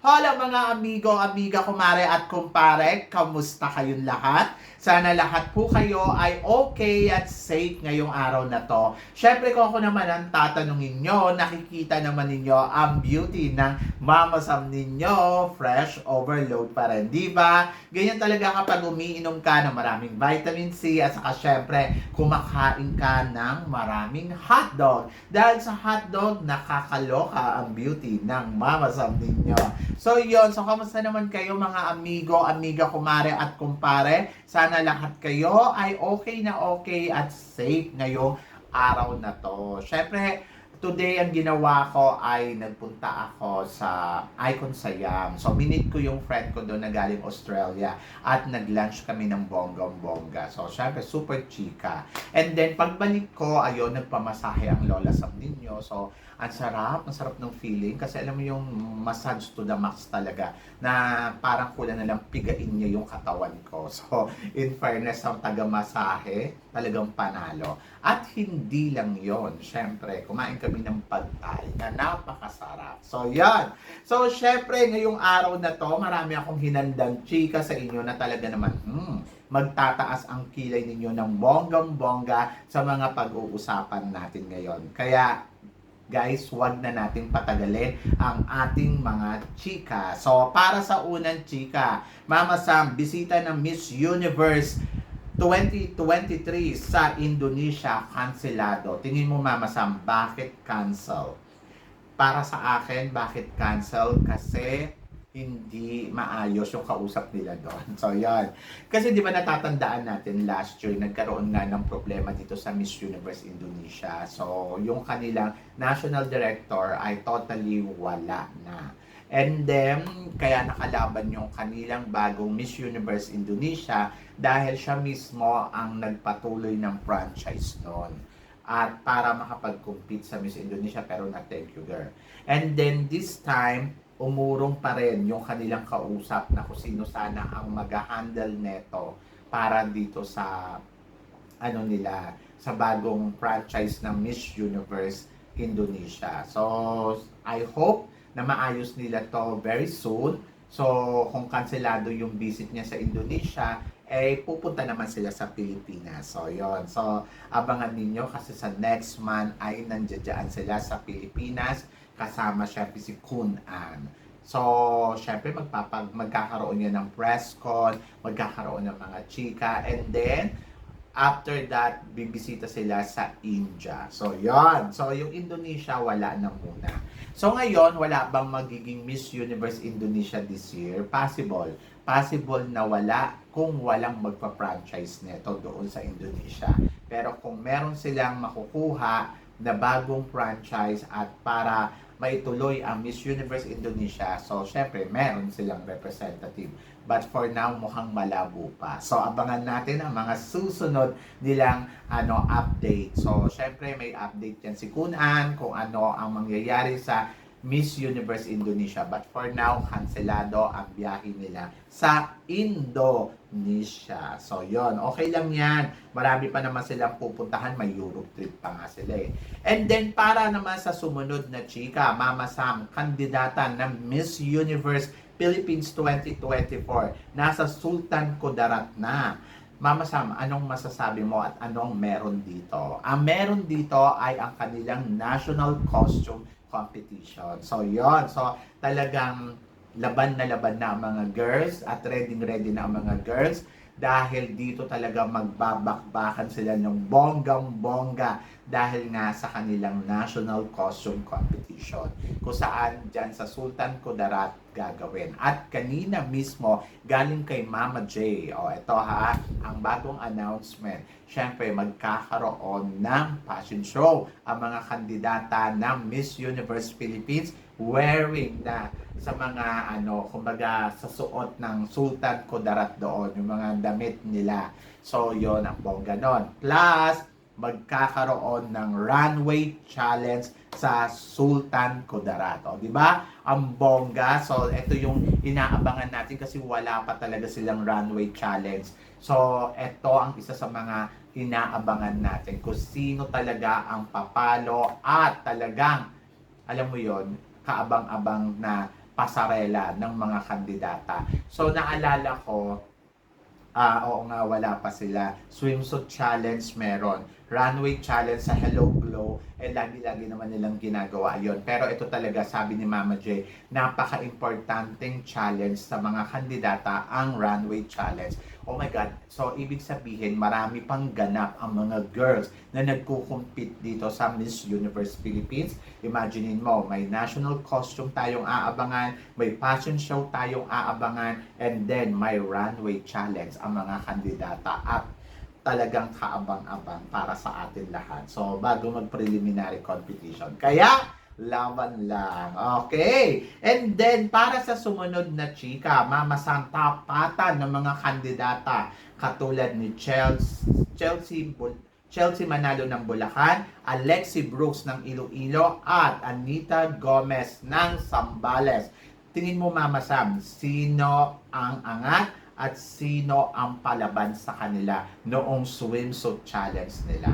Hola mga amigo, amiga, kumare at kumpare. Kamusta kayong lahat? Sana lahat po kayo ay okay at safe ngayong araw na to. Syempre kung ako naman ang tatanungin nyo, nakikita naman ninyo ang beauty ng Mama Sam ninyo. Fresh overload pa rin, di ba? Ganyan talaga kapag umiinom ka ng maraming vitamin C at saka syempre kumakain ka ng maraming hotdog. Dahil sa hotdog, nakakaloka ang beauty ng Mama Sam ninyo. So yon so kamusta naman kayo mga amigo, amiga, kumare at kumpare? Sana lahat kayo ay okay na okay at safe ngayong araw na to. Syempre, today ang ginawa ko ay nagpunta ako sa Icon Siam. So, minit ko yung friend ko doon na galing Australia at nag-lunch kami ng bonggang-bongga. So, syempre, super chika. And then, pagbalik ko, ayun, nagpamasahe ang lola sa ninyo. So, ang sarap, ang sarap ng feeling kasi alam mo yung massage to the max talaga na parang kulang na lang pigain niya yung katawan ko. So, in fairness, ang taga-masahe, talagang panalo. At hindi lang yon Siyempre, kumain kami ng pagkain na napakasarap. So, yan. So, syempre, ngayong araw na to, marami akong hinandang chika sa inyo na talaga naman, hmm, magtataas ang kilay ninyo ng bonggang-bongga sa mga pag-uusapan natin ngayon. Kaya, guys, wag na nating patagalin ang ating mga chika. So, para sa unang chika, Mama Sam, bisita ng Miss Universe 2023 sa Indonesia, kanselado. Tingin mo, Mama Sam, bakit cancel? Para sa akin, bakit cancel? Kasi hindi maayos yung kausap nila doon. So, yan. Kasi di ba natatandaan natin last year, nagkaroon nga ng problema dito sa Miss Universe Indonesia. So, yung kanilang national director ay totally wala na. And then, kaya nakalaban yung kanilang bagong Miss Universe Indonesia dahil siya mismo ang nagpatuloy ng franchise noon. At para makapag-compete sa Miss Indonesia pero na thank you girl. And then this time, umurong pa rin yung kanilang kausap na kung sino sana ang mag-handle neto para dito sa ano nila sa bagong franchise ng Miss Universe Indonesia. So, I hope na maayos nila to very soon. So, kung kanselado yung visit niya sa Indonesia, eh, pupunta naman sila sa Pilipinas. So, yon So, abangan ninyo kasi sa next month ay nandiyan sila sa Pilipinas kasama syempre si Kun An. So, syempre magpapag magkakaroon yan ng press con, magkakaroon ng mga chika, and then, after that, bibisita sila sa India. So, yon So, yung Indonesia, wala na muna. So, ngayon, wala bang magiging Miss Universe Indonesia this year? Possible. Possible na wala kung walang magpa-franchise neto doon sa Indonesia. Pero kung meron silang makukuha na bagong franchise at para maituloy ang Miss Universe Indonesia. So, syempre, meron silang representative. But for now, mukhang malabo pa. So, abangan natin ang mga susunod nilang ano update. So, syempre, may update yan si Kunan kung ano ang mangyayari sa Miss Universe Indonesia. But for now, kanselado ang biyahe nila sa Indonesia. So, yon Okay lang yan. Marami pa naman silang pupuntahan. May Europe trip pa nga sila eh. And then, para naman sa sumunod na chika, Mama Sam, kandidata ng Miss Universe Philippines 2024. Nasa Sultan Kudarat na. Mama Sam, anong masasabi mo at anong meron dito? Ang meron dito ay ang kanilang national costume competition. So, yon So, talagang laban na laban na ang mga girls at ready ready na ang mga girls dahil dito talaga magbabakbakan sila ng bonggang-bongga dahil nga sa kanilang national costume competition kung saan dyan sa Sultan Kudarat gagawin. At kanina mismo, galing kay Mama J, o ito ha, ang bagong announcement. Siyempre, magkakaroon ng fashion show ang mga kandidata ng Miss Universe Philippines wearing na sa mga ano, kumbaga sa suot ng Sultan Kudarat doon, yung mga damit nila. So, yon ang bongga nun. Plus, magkakaroon ng runway challenge sa Sultan Kudarat. O, di ba? Ang bongga. So, ito yung inaabangan natin kasi wala pa talaga silang runway challenge. So, ito ang isa sa mga inaabangan natin kung sino talaga ang papalo at talagang, alam mo yon kaabang-abang na pasarela ng mga kandidata. So, naalala ko, Ah, oo nga, wala pa sila. Swimsuit challenge meron. Runway challenge sa Hello Glow. Eh, lagi-lagi naman nilang ginagawa yon. Pero ito talaga, sabi ni Mama J, napaka-importanting challenge sa mga kandidata ang runway challenge. Oh my God. So, ibig sabihin, marami pang ganap ang mga girls na nagkukumpit dito sa Miss Universe Philippines. Imaginein mo, may national costume tayong aabangan, may fashion show tayong aabangan, and then may runway challenge ang mga kandidata at talagang kaabang-abang para sa atin lahat. So, bago mag-preliminary competition. Kaya, laban lang. Okay. And then, para sa sumunod na chika, mamasang tapatan ng mga kandidata katulad ni Chelsea, Chelsea, Chelsea Manalo ng Bulacan, Alexi Brooks ng Iloilo, at Anita Gomez ng Sambales. Tingin mo, Mama Sam, sino ang angat at sino ang palaban sa kanila noong swimsuit challenge nila?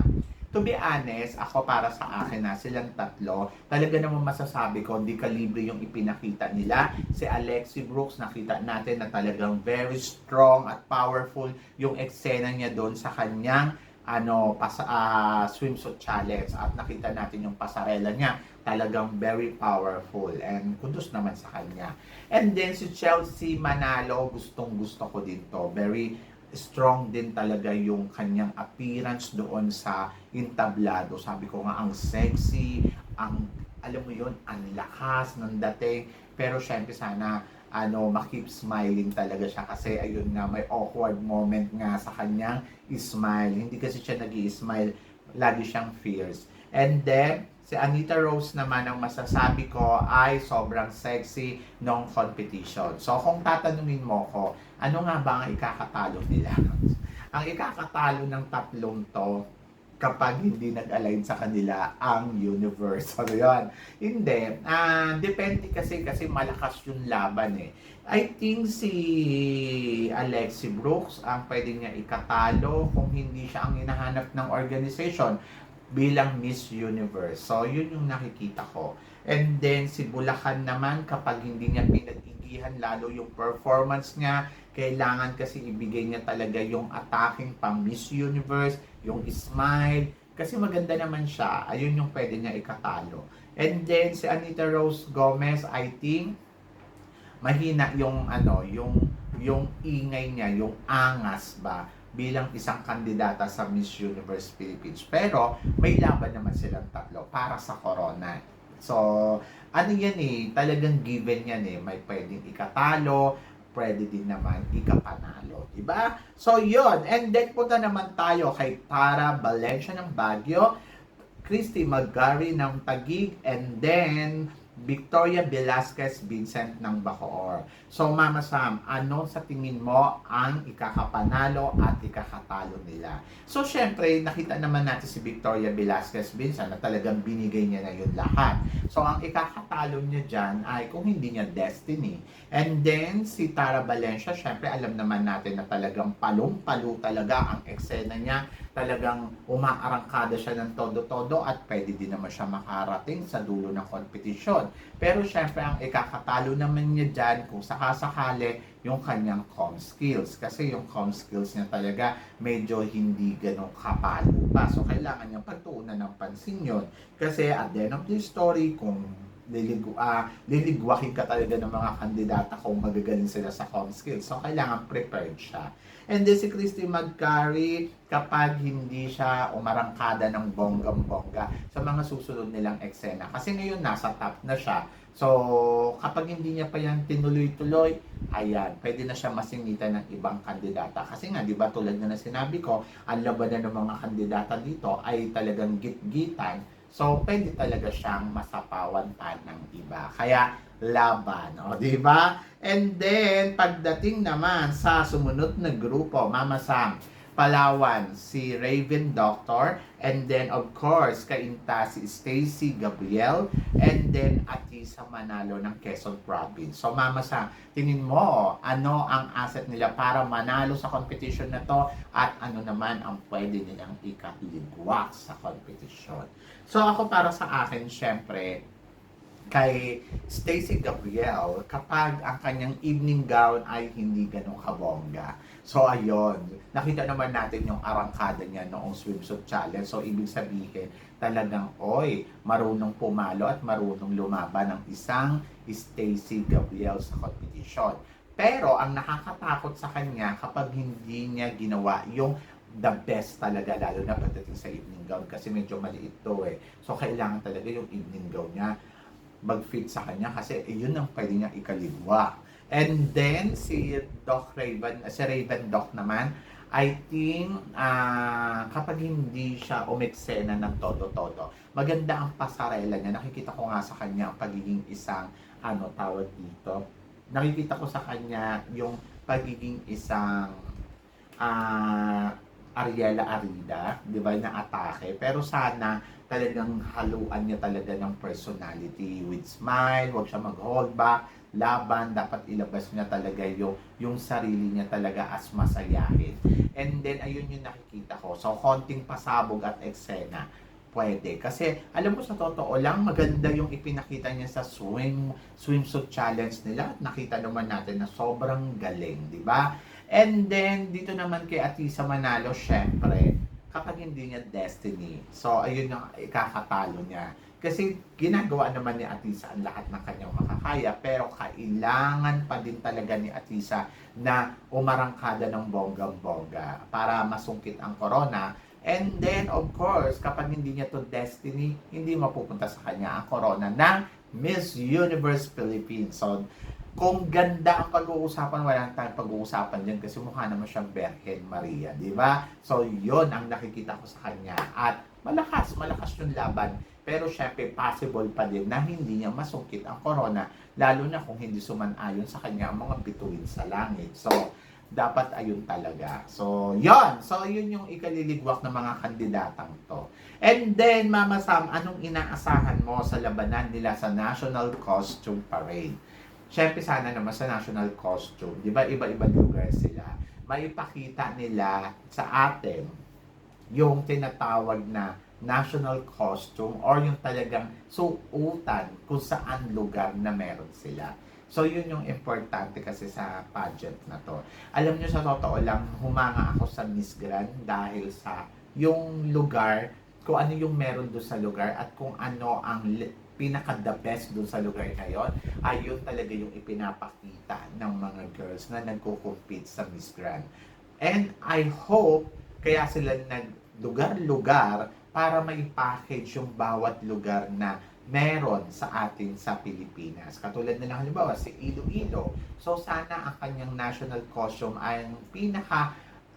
To be honest, ako para sa akin na silang tatlo, talaga naman masasabi ko, hindi kalibre yung ipinakita nila. Si Alexi Brooks, nakita natin na talagang very strong at powerful yung eksena niya doon sa kanyang ano pas, ah, swimsuit challenge at nakita natin yung pasarela niya talagang very powerful and kudos naman sa kanya and then si Chelsea Manalo gustong gusto ko din to very strong din talaga yung kanyang appearance doon sa entablado. Sabi ko nga, ang sexy, ang, alam mo yon ang lakas ng dating. Pero syempre sana, ano, makip smiling talaga siya kasi ayun nga, may awkward moment nga sa kanyang smile. Hindi kasi siya nag smile lagi siyang fierce. And then, si Anita Rose naman ang masasabi ko ay sobrang sexy nung competition. So kung tatanungin mo ko, ano nga ba ang ikakatalo nila? ang ikakatalo ng tatlong to kapag hindi nag-align sa kanila ang universe. So, yun. Hindi. Ah, depende kasi kasi malakas yung laban eh. I think si Alexi Brooks ang pwede niya ikatalo kung hindi siya ang hinahanap ng organization bilang Miss Universe. So, yun yung nakikita ko. And then, si Bulacan naman, kapag hindi niya pinag-igihan lalo yung performance niya, kailangan kasi ibigay niya talaga yung attacking pang Miss Universe, yung smile, kasi maganda naman siya, ayun yung pwede niya ikatalo. And then, si Anita Rose Gomez, I think, mahina yung ano, yung yung ingay niya, yung angas ba bilang isang kandidata sa Miss Universe Philippines. Pero may laban naman silang tatlo para sa corona. So, ano yan eh, talagang given yan eh. May pwedeng ikatalo, pwede din naman ikapanalo. Diba? So, yun. And then, punta naman tayo kay Tara Valencia ng Baguio, Christy Magari ng Tagig, and then Victoria Velasquez Vincent ng Bacoor. So Mama Sam, ano sa tingin mo ang ikakapanalo at ikakatalo nila? So syempre, nakita naman natin si Victoria Velasquez Vincent na talagang binigay niya na yun lahat. So ang ikakatalo niya dyan ay kung hindi niya Destiny. And then si Tara Valencia, syempre alam naman natin na talagang palong-palo talaga ang eksena niya. Talagang umaarangkada siya ng todo-todo at pwede din naman siya makarating sa dulo ng kompetisyon. Pero syempre, ang ikakatalo naman niya dyan kung sakasakali yung kanyang com skills. Kasi yung com skills niya talaga medyo hindi ganun kapalo pa. So, kailangan niyang pagtuunan ng pansin yun. Kasi at the end of the story, kung lilig ah, liligwahin ka talaga ng mga kandidata kung magagaling sila sa com skills. So, kailangan prepared siya. And then si Christy Magcari, kapag hindi siya umarangkada ng bonggang-bongga sa mga susunod nilang eksena. Kasi ngayon nasa top na siya. So, kapag hindi niya pa yan tinuloy-tuloy, ayan, pwede na siya masingitan ng ibang kandidata. Kasi nga, di ba, tulad na na sinabi ko, ang labanan ng mga kandidata dito ay talagang git-gitan. So, pwede talaga siyang masapawan pa ng iba. Kaya, laban, o, di ba? And then, pagdating naman sa sumunod na grupo, Mama Sam, Palawan, si Raven Doctor, and then of course, kainta si Stacy Gabriel, and then Atisa Manalo ng Quezon Province. So Mama Sam, tingin mo ano ang asset nila para manalo sa competition na to at ano naman ang pwede nilang ikaligwak sa competition. So ako para sa akin, syempre, kay Stacy Gabriel kapag ang kanyang evening gown ay hindi ganun kabongga. So ayun, nakita naman natin yung arangkada niya noong swimsuit challenge. So ibig sabihin, talagang oy, marunong pumalo at marunong lumaban ng isang Stacy Gabriel sa competition. Pero ang nakakatakot sa kanya kapag hindi niya ginawa yung the best talaga lalo na pagdating sa evening gown kasi medyo maliit to eh. So kailangan talaga yung evening gown niya mag-fit sa kanya kasi yun ang pwede niya ikaligwa. And then, si Doc Raven, si Raven Doc naman, I think, ah, kapag hindi siya umeksena ng todo-todo, maganda ang pasarela niya. Nakikita ko nga sa kanya ang pagiging isang, ano tawag dito, nakikita ko sa kanya yung pagiging isang, ah, Ariela Arida, di ba, na atake. Pero sana talagang haluan niya talaga ng personality with smile, wag siya mag-hold back, laban, dapat ilabas niya talaga yung, yung sarili niya talaga as masayahin. And then, ayun yung nakikita ko. So, konting pasabog at eksena, pwede. Kasi, alam mo sa totoo lang, maganda yung ipinakita niya sa swim, swimsuit challenge nila. At nakita naman natin na sobrang galing, di ba? And then, dito naman kay Atisa Manalo, syempre, kapag hindi niya destiny. So, ayun yung ikakatalo niya. Kasi ginagawa naman ni Atisa ang lahat ng kanyang makakaya, pero kailangan pa din talaga ni Atisa na umarangkada ng bonggang-bongga para masungkit ang corona. And then, of course, kapag hindi niya to destiny, hindi mapupunta sa kanya ang corona ng Miss Universe Philippines. So, kung ganda ang pag-uusapan, wala tayong pag-uusapan dyan kasi mukha naman siyang Berhen Maria, di ba? So, yon ang nakikita ko sa kanya. At malakas, malakas yung laban. Pero syempre, possible pa din na hindi niya masungkit ang corona, lalo na kung hindi sumanayon sa kanya ang mga bituin sa langit. So, dapat ayun talaga. So, yon So, yun yung ikaliligwak ng mga kandidatang to. And then, Mama Sam, anong inaasahan mo sa labanan nila sa National Costume Parade? Siyempre sana naman sa national costume, di ba iba-ibang lugar sila, maipakita nila sa atin yung tinatawag na national costume or yung talagang suutan kung saan lugar na meron sila. So, yun yung importante kasi sa pageant na to. Alam nyo, sa totoo lang, humanga ako sa Miss Grand dahil sa yung lugar, kung ano yung meron doon sa lugar at kung ano ang pinaka-the best doon sa lugar na yon ayun talaga yung ipinapakita ng mga girls na nagko-compete sa Miss Grand. And I hope kaya sila nag-lugar-lugar para may package yung bawat lugar na meron sa atin sa Pilipinas. Katulad na lang halimbawa si Iloilo. So sana ang kanyang national costume ay ang pinaka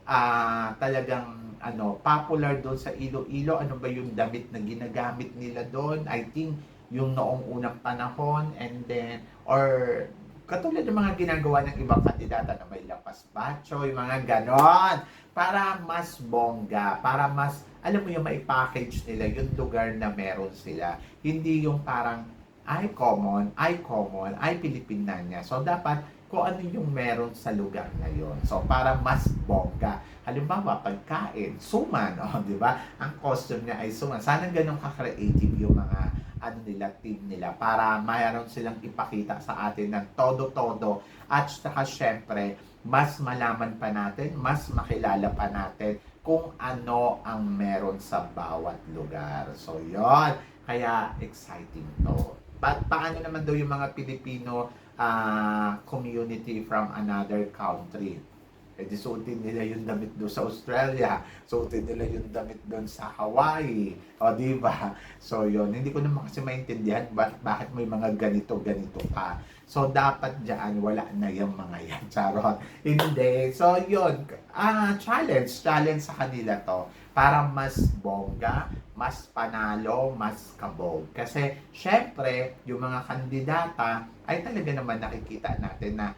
ah, talagang ano popular doon sa Iloilo. Ano ba yung damit na ginagamit nila doon? I think yung noong unang panahon and then or katulad ng mga ginagawa ng ibang kandidata na may lapas bacho, yung mga ganon, para mas bongga, para mas, alam mo yung may package nila, yung lugar na meron sila. Hindi yung parang, ay common, ay common, ay Pilipina niya. So, dapat kung ano yung meron sa lugar na yon. So, para mas bongga. Halimbawa, pagkain, suman, oh, di ba? Ang costume niya ay suman. Sana ganun ka-creative yung mga ano nila, team nila para mayroon silang ipakita sa atin ng todo-todo at saka syempre mas malaman pa natin, mas makilala pa natin kung ano ang meron sa bawat lugar. So, yon Kaya, exciting to. But paano naman daw yung mga Pilipino ah, community from another country? Eh, di suotin nila yung damit doon sa Australia. Suotin nila yung damit doon sa Hawaii. O, di ba? So, yun. Hindi ko naman kasi maintindihan ba- bakit may mga ganito-ganito pa. So, dapat dyan, wala na yung mga yan. Charot. Hindi. So, yun. Ah, challenge. Challenge sa kanila to. Para mas bongga, mas panalo, mas kabog. Kasi, syempre, yung mga kandidata, ay talaga naman nakikita natin na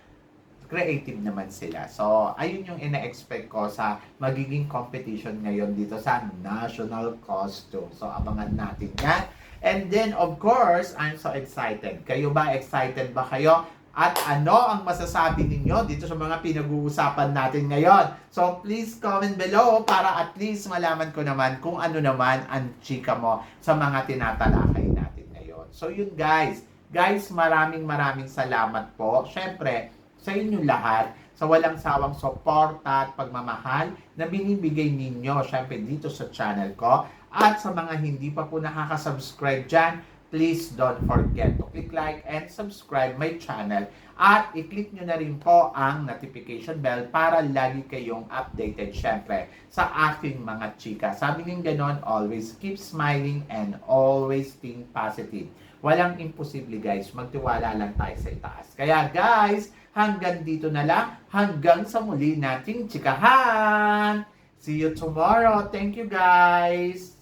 creative naman sila. So, ayun yung ina-expect ko sa magiging competition ngayon dito sa National Costume. So, abangan natin yan. And then, of course, I'm so excited. Kayo ba? Excited ba kayo? At ano ang masasabi ninyo dito sa mga pinag-uusapan natin ngayon? So, please comment below para at least malaman ko naman kung ano naman ang chika mo sa mga tinatalakay natin ngayon. So, yun guys. Guys, maraming maraming salamat po. Siyempre, sa inyo lahat, sa walang sawang suporta at pagmamahal na binibigay ninyo, syempre dito sa channel ko. At sa mga hindi pa po nakaka-subscribe dyan, please don't forget to click like and subscribe my channel. At i-click nyo na rin po ang notification bell para lagi kayong updated syempre sa aking mga chika. Sabi ng ganon, always keep smiling and always think positive. Walang imposible guys, magtiwala lang tayo sa itaas. Kaya guys, hanggang dito na lang, hanggang sa muli nating chikahan! See you tomorrow. Thank you guys!